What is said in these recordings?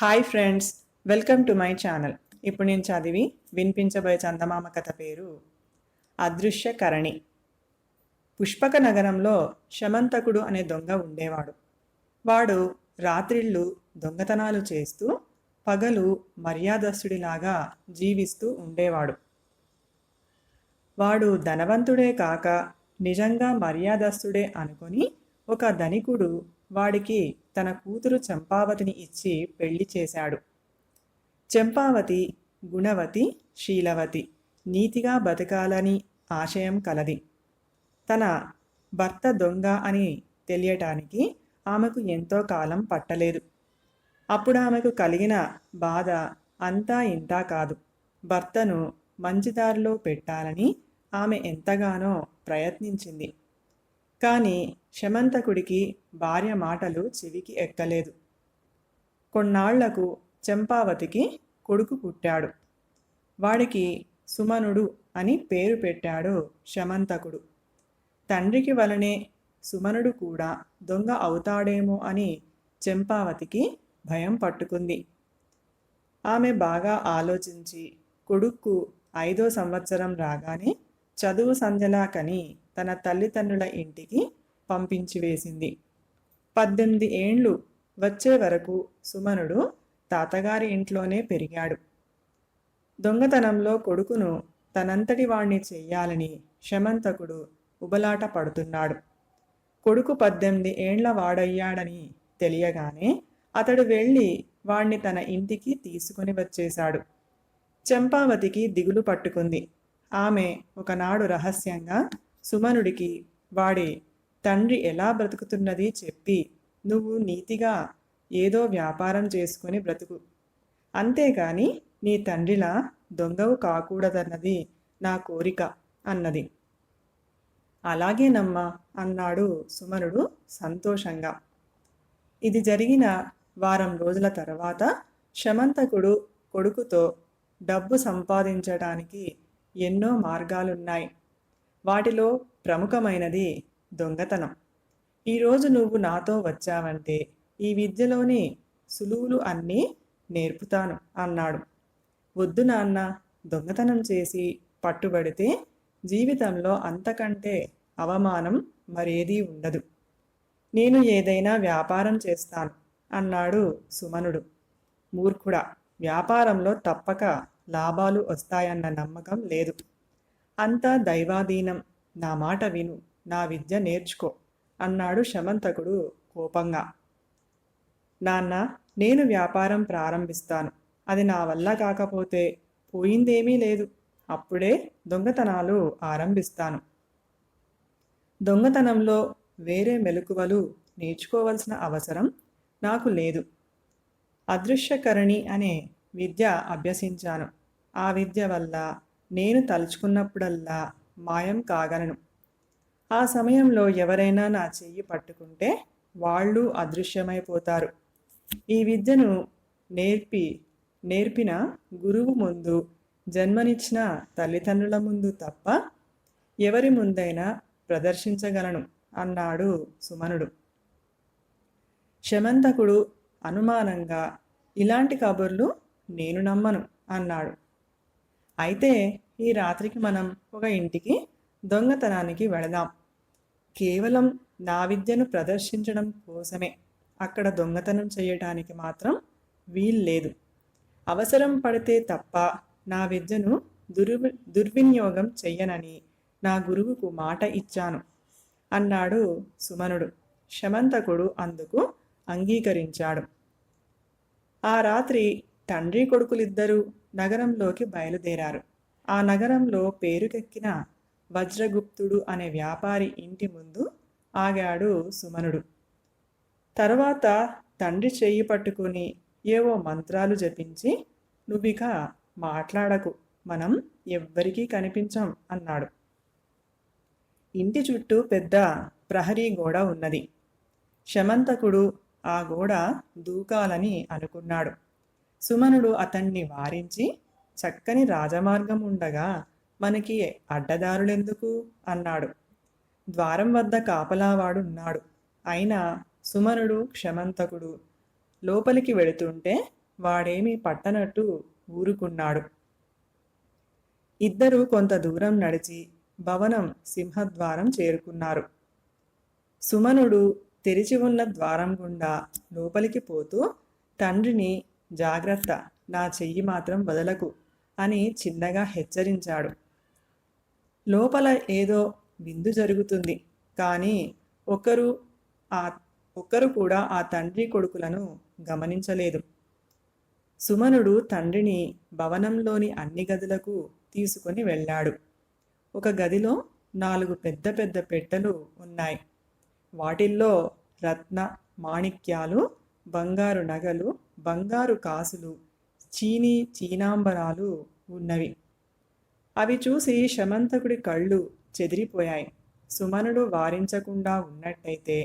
Hi friends welcome to my channel. ఇప్పుడు నేను చదివి వినిపించబోయే చందమామ కథ పేరు అదృశ్య కరణి పుష్పక నగరంలో శమంతకుడు అనే దొంగ ఉండేవాడు. వాడు రాత్రిళ్ళు దొంగతనాలు చేస్తూ పగలు మర్యాదస్తుడిలాగా జీవిస్తూ ఉండేవాడు. వాడు ధనవంతుడే కాక నిజంగా మర్యాదస్తుడే అనుకొని ఒక ధనికుడు వాడికి తన కూతురు చంపావతిని ఇచ్చి పెళ్ళి చేశాడు. చంపావతి గుణవతి శీలవతి నీతిగా బతకాలని ఆశయం కలది. తన భర్త దొంగ అని తెలియటానికి ఆమెకు ఎంతో కాలం పట్టలేదు. అప్పుడు ఆమెకు కలిగిన బాధ అంతా ఇంతా కాదు. భర్తను మంచిదారిలో పెట్టాలని ఆమె ఎంతగానో ప్రయత్నించింది. కానీ శమంతకుడికి భార్య మాటలు చెవికి ఎక్కలేదు. కొన్నాళ్ళకు చంపావతికి కొడుకు పుట్టాడు. వాడికి సుమనుడు అని పేరు పెట్టాడు శమంతకుడు. తండ్రికి వలనే సుమనుడు కూడా దొంగ అవుతాడేమో అని చంపావతికి భయం పట్టుకుంది. ఆమె బాగా ఆలోచించి కొడుక్కు ఐదో సంవత్సరం రాగానే చదువు సంధ్యలా కని తన తల్లిదండ్రుల ఇంటికి పంపించి వేసింది. పద్దెనిమిది ఏండ్లు వచ్చే వరకు సుమనుడు తాతగారి ఇంట్లోనే పెరిగాడు. దొంగతనంలో కొడుకును తనంతటి వాణ్ణి చెయ్యాలని శమంతకుడు ఉబలాట పడుతున్నాడు. కొడుకు పద్దెనిమిది ఏండ్ల వాడయ్యాడని తెలియగానే అతడు వెళ్ళి వాణ్ణి తన ఇంటికి తీసుకుని వచ్చేశాడు. చంపావతికి దిగులు పట్టుకుంది. ఆమె ఒకనాడు రహస్యంగా సుమనుడికి వాడి తండ్రి ఎలా బ్రతుకుతున్నది చెప్పి నువ్వు నీతిగా ఏదో వ్యాపారం చేసుకొని బ్రతుకు. అంతేగాని నీ తండ్రిలా దొంగవు కాకూడదన్నది నా కోరిక అన్నది. అలాగేనమ్మా అన్నాడు సుమనుడు సంతోషంగా. ఇది జరిగిన వారం రోజుల తర్వాత శమంతకుడు కొడుకుతో డబ్బు సంపాదించడానికి ఎన్నో మార్గాలున్నాయి. వాటిలో ప్రముఖమైనది దొంగతనం. ఈరోజు నువ్వు నాతో వచ్చావంటే ఈ విద్యలోని సులువులు అన్నీ నేర్పుతాను అన్నాడు. వద్దు నాన్న దొంగతనం చేసి పట్టుబడితే జీవితంలో అంతకంటే అవమానం మరేదీ ఉండదు. నేను ఏదైనా వ్యాపారం చేస్తాను అన్నాడు సుమనుడు. మూర్ఖుడా వ్యాపారంలో తప్పక లాభాలు వస్తాయన్న నమ్మకం లేదు. అంతా దైవాధీనం. నా మాట విను నా విద్య నేర్చుకో అన్నాడు శమంతకుడు కోపంగా. నాన్న నేను వ్యాపారం ప్రారంభిస్తాను. అది నా వల్ల కాకపోతే పోయిందేమీ లేదు. అప్పుడే దొంగతనాలు ఆరంభిస్తాను. దొంగతనంలో వేరే మెలకువలు నేర్చుకోవాల్సిన అవసరం నాకు లేదు. అదృశ్యకరణి అనే విద్య అభ్యసించాను. ఆ విద్య వల్ల నేను తలుచుకున్నప్పుడల్లా మాయం కాగలను. ఆ సమయంలో ఎవరైనా నా చెయ్యి పట్టుకుంటే వాళ్ళు అదృశ్యమైపోతారు. ఈ విద్యను నేర్పి నేర్పిన గురువు ముందు జన్మనిచ్చిన తల్లిదండ్రుల ముందు తప్ప ఎవరి ముందైనా ప్రదర్శించగలను అన్నాడు సుమనుడు. శమంతకుడు అనుమానంగా ఇలాంటి కబుర్లు నేను నమ్మను అన్నాడు. అయితే ఈ రాత్రికి మనం ఒక ఇంటికి దొంగతనానికి వెళదాం. కేవలం నా విద్యను ప్రదర్శించడం కోసమే. అక్కడ దొంగతనం చేయటానికి మాత్రం వీల్లేదు అవసరం పడితే తప్ప నా విద్యను దుర్వి దుర్వినియోగం చెయ్యనని నా గురువుకు మాట ఇచ్చాను. అన్నాడు సుమనుడు. శమంతకుడు అందుకు అంగీకరించాడు. ఆ రాత్రి తండ్రి కొడుకులిద్దరూ నగరంలోకి బయలుదేరారు. ఆ నగరంలో పేరుకెక్కిన వజ్రగుప్తుడు అనే వ్యాపారి ఇంటి ముందు ఆగాడు సుమనుడు. తర్వాత తండ్రి చెయ్యి పట్టుకుని ఏవో మంత్రాలు జపించి నువ్విక మాట్లాడకు మనం ఎవ్వరికీ కనిపించం అన్నాడు. ఇంటి చుట్టూ పెద్ద ప్రహరీ గోడ ఉన్నది. శమంతకుడు ఆ గోడ దూకాలని అనుకున్నాడు. సుమనుడు అతన్ని వారించి చక్కని రాజమార్గం ఉండగా మనకి అడ్డదారులెందుకు అన్నాడు. ద్వారం వద్ద కాపలావాడు ఉన్నాడు. అయినా సుమనుడు క్షమంతకుడు. లోపలికి వెళుతుంటే వాడేమీ పట్టనట్టు ఊరుకున్నాడు. ఇద్దరు కొంత దూరం నడిచి భవనం సింహద్వారం చేరుకున్నారు. సుమనుడు తెరిచి ఉన్న ద్వారం గుండా లోపలికి పోతూ తండ్రిని జాగ్రత్త నా చెయ్యి మాత్రం వదలకు అని చిన్నగా హెచ్చరించాడు. లోపల ఏదో విందు జరుగుతుంది. కానీ ఒకరు ఆ ఒక్కరు కూడా ఆ తండ్రి కొడుకులను గమనించలేదు. సుమనుడు తండ్రిని భవనంలోని అన్ని గదులకు తీసుకొని వెళ్ళాడు. ఒక గదిలో నాలుగు పెద్ద పెద్ద పెట్టెలు ఉన్నాయి. వాటిల్లో రత్న మాణిక్యాలు బంగారు నగలు బంగారు కాసులు చీనీ చీనాంబరాలు ఉన్నవి. అవి చూసి శమంతకుడి కళ్ళు చెదిరిపోయాయి. సుమనుడు వారించకుండా ఉన్నట్టయితే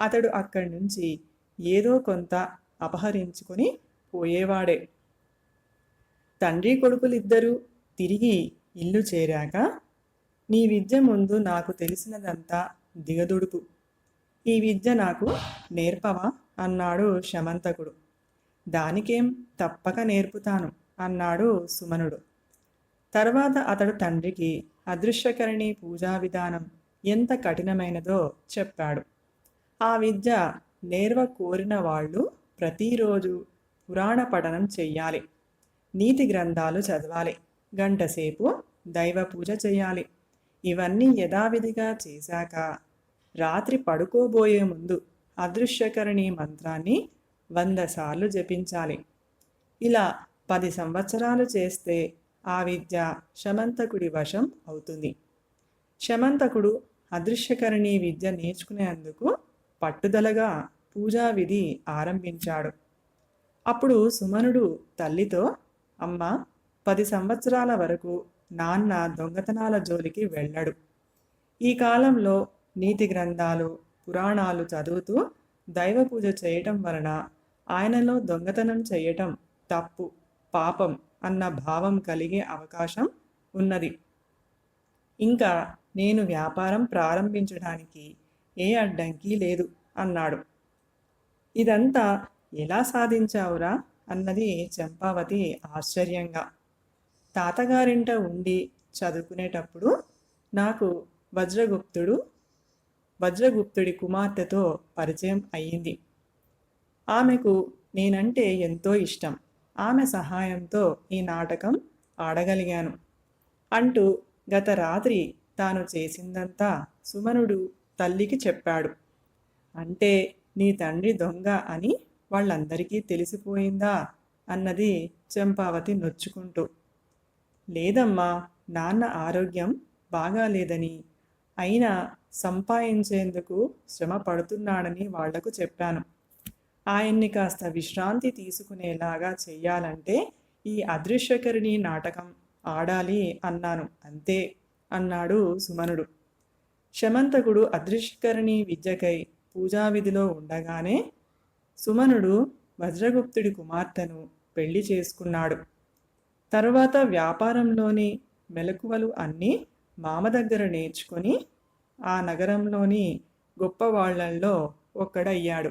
అతడు అక్కడి నుంచి ఏదో కొంత అపహరించుకొని పోయేవాడే. తండ్రి కొడుకులిద్దరూ తిరిగి ఇల్లు చేరాక నీ విద్య ముందు నాకు తెలిసినదంతా దిగదుడుపు ఈ విద్య నాకు నేర్పవా? అన్నాడు శమంతకుడు. దానికేం తప్పక నేర్పుతాను అన్నాడు సుమనుడు. తర్వాత అతడు తండ్రికి అదృశ్యకరణి పూజా విధానం ఎంత కఠినమైనదో చెప్పాడు. ఆ విద్య నేర్వ కోరిన వాళ్ళు ప్రతిరోజు పురాణ పఠనం చెయ్యాలి. నీతి గ్రంథాలు చదవాలి. గంటసేపు దైవ పూజ చేయాలి ఇవన్నీ యథావిధిగా చేశాక రాత్రి పడుకోబోయే ముందు అదృశ్యకరణి మంత్రాన్ని వంద సార్లు జపించాలి. ఇలా పది సంవత్సరాలు చేస్తే ఆ విద్య శమంతకుడి వశం అవుతుంది. శమంతకుడు అదృశ్యకరణి విద్య నేర్చుకునేందుకు పట్టుదలగా పూజా విధి ఆరంభించాడు. అప్పుడు సుమనుడు తల్లితో అమ్మ పది సంవత్సరాల వరకు నాన్న దొంగతనాల జోలికి వెళ్ళడు. ఈ కాలంలో నీతి గ్రంథాలు పురాణాలు చదువుతూ దైవ పూజ చేయటం వలన ఆయనలో దొంగతనం చేయటం తప్పు పాపం అన్న భావం కలిగే అవకాశం ఉన్నది. ఇంకా నేను వ్యాపారం ప్రారంభించడానికి ఏ అడ్డంకి లేదు అన్నాడు. ఇదంతా ఎలా సాధించావురా? అన్నది చంపావతి ఆశ్చర్యంగా. తాతగారింట ఉండి చదువుకునేటప్పుడు నాకు వజ్రగుప్తుడు వజ్రగుప్తుడి కుమార్తెతో పరిచయం అయ్యింది. ఆమెకు నేనంటే ఎంతో ఇష్టం. ఆమె సహాయంతో ఈ నాటకం ఆడగలిగాను. అంటూ గత రాత్రి తాను చేసిందంతా సుమనుడు తల్లికి చెప్పాడు. అంటే నీ తండ్రి దొంగ అని వాళ్ళందరికీ తెలిసిపోయిందా అన్నది చంపావతి నొచ్చుకుంటూ. లేదమ్మా నాన్న ఆరోగ్యం బాగాలేదని అయినా సంపాదించేందుకు శ్రమ పడుతున్నాడని వాళ్ళకు చెప్పాను. ఆయన్ని కాస్త విశ్రాంతి తీసుకునేలాగా చెయ్యాలంటే ఈ అదృశ్యకరిణి నాటకం ఆడాలి అన్నాను. అంతే అన్నాడు సుమనుడు. శమంతకుడు అదృశ్యకరిణి విద్యకై పూజావిధిలో ఉండగానే సుమనుడు వజ్రగుప్తుడి కుమార్తెను పెళ్ళి చేసుకున్నాడు. తరువాత వ్యాపారంలోని మెలకువలు అన్నీ మామ దగ్గర నేర్చుకొని ఆ నగరంలోని గొప్పవాళ్ళల్లో ఒక్కడయ్యాడు.